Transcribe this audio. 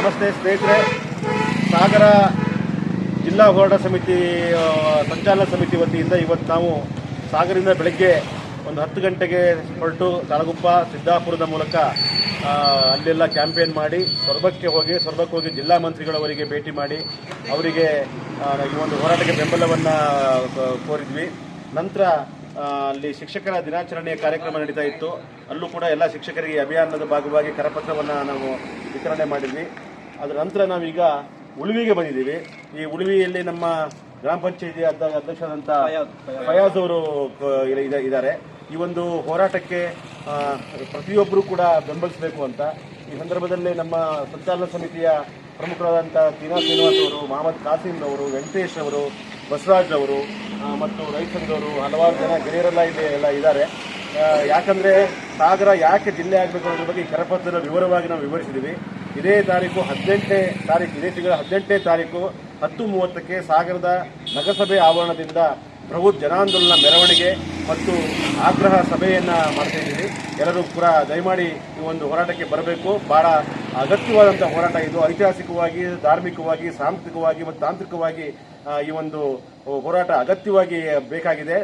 ನಮಸ್ತೆ ಸ್ನೇಹಿತರೆ. ಸಾಗರ ಜಿಲ್ಲಾ ಹೋರಾಟ ಸಮಿತಿ ಸಂಚಾಲನ ಸಮಿತಿ ವತಿಯಿಂದ ಇವತ್ತು ನಾವು ಸಾಗರದಿಂದ ಬೆಳಗ್ಗೆ ಒಂದು ಹತ್ತು ಗಂಟೆಗೆ ಹೊರಟು ತಾಳಗುಪ್ಪ, ಸಿದ್ದಾಪುರದ ಮೂಲಕ ಅಲ್ಲೆಲ್ಲ ಕ್ಯಾಂಪೇನ್ ಮಾಡಿ ಸೊರಬಕ್ಕೆ ಹೋಗಿ ಸೊರಬಕ್ಕೆ ಹೋಗಿ ಜಿಲ್ಲಾ ಮಂತ್ರಿಗಳವರಿಗೆ ಭೇಟಿ ಮಾಡಿ, ಅವರಿಗೆ ಈ ಒಂದು ಹೋರಾಟಕ್ಕೆ ಬೆಂಬಲವನ್ನು ಕೋರಿದ್ವಿ. ನಂತರ ಅಲ್ಲಿ ಶಿಕ್ಷಕರ ದಿನಾಚರಣೆಯ ಕಾರ್ಯಕ್ರಮ ನಡೀತಾ ಇತ್ತು. ಅಲ್ಲೂ ಕೂಡ ಎಲ್ಲ ಶಿಕ್ಷಕರಿಗೆ ಅಭಿಯಾನದ ಭಾಗವಾಗಿ ಕರಪತ್ರವನ್ನು ನಾವು ವಿತರಣೆ ಮಾಡಿದ್ವಿ. ಅದರ ನಂತರ ನಾವೀಗ ಉಳುವಿಗೆ ಬಂದಿದ್ದೀವಿ. ಈ ಉಳುವಿಯಲ್ಲಿ ನಮ್ಮ ಗ್ರಾಮ ಪಂಚಾಯತಿ ಅಧ್ಯಕ್ಷರಾದಂಥ ಫಯಾಜ್. ಅವರು ಇದ- ಇದ- ಇದ್ದಾರೆ. ಈ ಒಂದು ಹೋರಾಟಕ್ಕೆ ಪ್ರತಿಯೊಬ್ಬರೂ ಕೂಡ ಬೆಂಬಲಿಸಬೇಕು ಅಂತ. ಈ ಸಂದರ್ಭದಲ್ಲಿ ನಮ್ಮ ಸಂಚಾಲನ ಸಮಿತಿಯ ಪ್ರಮುಖರಾದಂಥ ತೀನಾ ಶ್ರೀನಿವಾಸ್ ಅವರು ಮಹಮ್ಮದ್ ಕಾಸಿಂ ಅವರು ವೆಂಕಟೇಶ್ ಅವರು ಬಸವರಾಜ್ ಅವರು ಮತ್ತು ರೈತ ಸಂಘದವರು ಹಲವಾರು ಜನ ಗೆಳೆಯರೆಲ್ಲ ಇದೆ ಎಲ್ಲ ಇದ್ದಾರೆ. ಯಾಕಂದ್ರೆ ಸಾಗರ ಯಾಕೆ ಜಿಲ್ಲೆ ಆಗಬೇಕು ಅನ್ನೋದ್ರ ಬಗ್ಗೆ ಈ ಕರಪತ್ರದ ವಿವರವಾಗಿ ನಾವು ವಿವರಿಸಿದ್ದೀವಿ. ಇದೇ ತಾರೀಕು ಹದಿನೆಂಟನೇ ತಾರೀಕು, ಇದೇ ತಿಂಗಳ ಹದಿನೆಂಟನೇ ತಾರೀಕು ಹತ್ತು ಮೂವತ್ತಕ್ಕೆ ಸಾಗರದ ನಗರಸಭೆ ಆವರಣದಿಂದ ಬೃಹತ್ ಜನಾಂದೋಲನ ಮೆರವಣಿಗೆ ಮತ್ತು ಆಗ್ರಹ ಸಭೆಯನ್ನು ಮಾಡ್ತಾ ಇದ್ದೀವಿ. ಎಲ್ಲರೂ ಕೂಡ ದಯಮಾಡಿ ಈ ಒಂದು ಹೋರಾಟಕ್ಕೆ ಬರಬೇಕು. ಬಹಳ ಅಗತ್ಯವಾದಂಥ ಹೋರಾಟ ಇದು. ಐತಿಹಾಸಿಕವಾಗಿ, ಧಾರ್ಮಿಕವಾಗಿ, ಸಾಂಸ್ಕೃತಿಕವಾಗಿ ಮತ್ತು ತಾಂತ್ರಿಕವಾಗಿ ಈ ಒಂದು ಹೋರಾಟ ಅಗತ್ಯವಾಗಿ ಬೇಕಾಗಿದೆ.